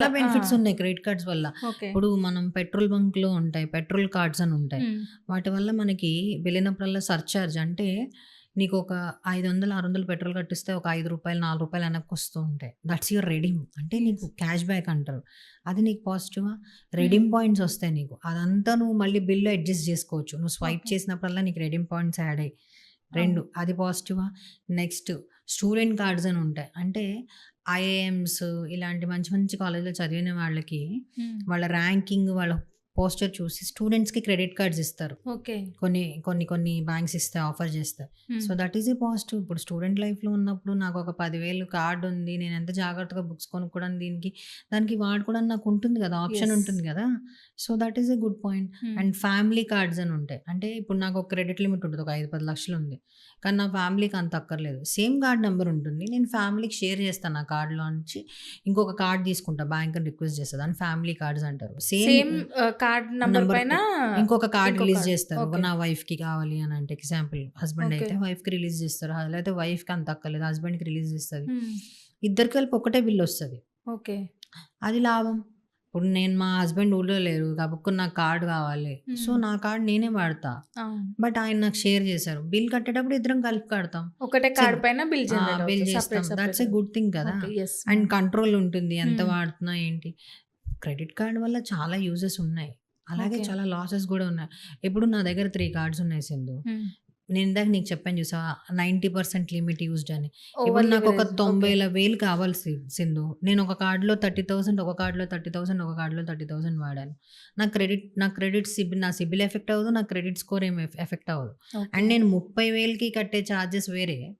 చాలా బెనిఫిట్స్. ఉన్నాయి credit cards వల్ల. ఇప్పుడు మనం పెట్రోల్ బంక్లో ఉంటాయి పెట్రోల్ కార్డ్స్ అని ఉంటాయి. వాటి వల్ల మనకి వెళ్ళినప్పుడల్లా సర్చార్జ్ అంటే నీకు ఒక ఐదు వందలు ఆరు వందలు పెట్రోల్ కట్టిస్తే ఒక ఐదు రూపాయలు నాలుగు రూపాయలు వెనక్కి వస్తూ ఉంటాయి. దట్స్ యువర్ రెడీమ్ అంటే నీకు క్యాష్ బ్యాక్ అంటారు. అది నీకు పాజిటివా రెడీమ్ పాయింట్స్ వస్తాయి నీకు. అదంతా నువ్వు మళ్ళీ బిల్లు అడ్జస్ట్ చేసుకోవచ్చు. నువ్వు స్వైప్. చేసినప్పుడల్లా నీకు రెడీమ్ పాయింట్స్ యాడ్ అయ్యి. రెండు అది పాజిటివా నెక్స్ట్ స్టూడెంట్ కార్డ్స్ అని ఉంటాయి. అంటే ఐఏఎమ్స్ ఇలాంటి మంచి మంచి కాలేజ్లో చదివిన వాళ్ళకి వాళ్ళ ర్యాంకింగ్ వాళ్ళ పోస్టర్ చూసి స్టూడెంట్స్కి క్రెడిట్ కార్డ్స్ ఇస్తారు. ఓకే. కొన్ని కొన్ని కొన్ని బ్యాంక్స్ ఇస్తాయి ఆఫర్ చేస్తాయి ఉమ్, so that is a positive ఇప్పుడు స్టూడెంట్ లైఫ్లో ఉన్నప్పుడు నాకు ఒక పదివేలు కార్డు ఉంది నేను ఎంత జాగ్రత్తగా బుక్స్ కొనుక్కోవడం దీనికి దానికి వాడుకోవడం నాకు ఉంటుంది కదా ఆప్షన్. ఉంటుంది కదా. So that is a good point and family cards అని ఉంటాయి. అంటే ఇప్పుడు నాకు ఒక క్రెడిట్ లిమిట్ ఉంటుంది ఒక ఐదు పది లక్షలు ఉంది. కానీ నా ఫ్యామిలీకి అంత అక్కర్లేదు. సేమ్ కార్డ్ నెంబర్ ఉంటుంది. నేను ఫ్యామిలీకి షేర్ చేస్తాను నా కార్డులో నుంచి. ఇంకొక కార్డ్ తీసుకుంటా బ్యాంక్ అని రిక్వెస్ట్ చేస్తా దాన్ని ఫ్యామిలీ కార్డ్స్ అంటారు. సేమ్ కార్డ్ నంబర్ పైన ఇంకొక కార్డ్ రిలీజ్. చేస్తారు. నా వైఫ్కి కావాలి అని అంటే ఎగ్జాంపుల్ హస్బెండ్. అయితే వైఫ్కి రిలీజ్ చేస్తారు. లేకపోతే వైఫ్కి అంత అక్కర్లేదు. హస్బెండ్కి రిలీజ్ చేస్తుంది. ఉమ్, ఇద్దరికి కలిపి ఒకటే బిల్ వస్తుంది. ఓకే అది లాభం. ఇప్పుడు నేను మా హస్బెండ్ ఊళ్ళో లేరు. కాబట్టి నాకు కార్డు కావాలి. So Hmm. నా కార్డ్ నేనే వాడతా. బట్ ఆయన నాకు షేర్ చేశారు. బిల్ కట్టేటప్పుడు ఇద్దరం కలిపి కడతాం. ఒకటే కార్డ్ పైన బిల్ బిల్ చేస్తాం. దట్స్ ఏ గుడ్ థింగ్ కదా. అండ్ కంట్రోల్ ఉంటుంది. ఎంత Hmm. వాడుతున్నా ఏంటి. క్రెడిట్ కార్డ్ వల్ల చాలా యూజెస్ ఉన్నాయి. అలాగే. చాలా లాసెస్ కూడా ఉన్నాయి. ఇప్పుడు నా దగ్గర త్రీ కార్డ్స్ ఉన్నాయి సింధు. నేను ఇందాక నీకు చెప్పాను చూసా నైంటీ పర్సెంట్ లిమిట్ యూజ్డ్ అని. ఇప్పుడు నాకు ఒక తొంభై వేలు కావాలి సి- సింధు. నేను ఒక కార్డులో థర్టీ థౌసండ్ ఒక కార్డులో థర్టీ థౌసండ్ ఒక కార్డులో థర్టీ థౌసండ్ వాడాను. నా క్రెడిట్ నా క్రెడిట్ సిబిల్ నా సిబిల్ ఎఫెక్ట్ అవ్వదు నా క్రెడిట్ స్కోర్ ఏం ఎఫెక్ట్ అవ్వదు. అండ్ నేను ముప్పై వేలకి కట్టే ఛార్జెస్ వేరే.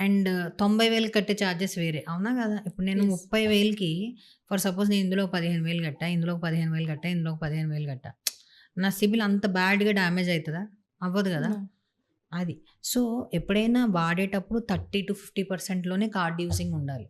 అండ్ తొంభై వేలు కట్టే ఛార్జెస్ వేరే. అవునా కదా? ఇప్పుడు నేను. ముప్పై వేలకి ఫర్ సపోజ్ నేను ఇందులో పదిహేను వేలు కట్టా ఇందులో పదిహేను వేలు కట్టా ఇందులో పదిహేను వేలు కట్టా. నా సిబిల్ అంత బ్యాడ్గా డ్యామేజ్ అవుతుందా అవ్వదు కదా? అది. సో ఎప్పుడైనా వాడేటప్పుడు థర్టీ టు ఫిఫ్టీ పర్సెంట్లోనే కార్డ్ యూసింగ్ ఉండాలి.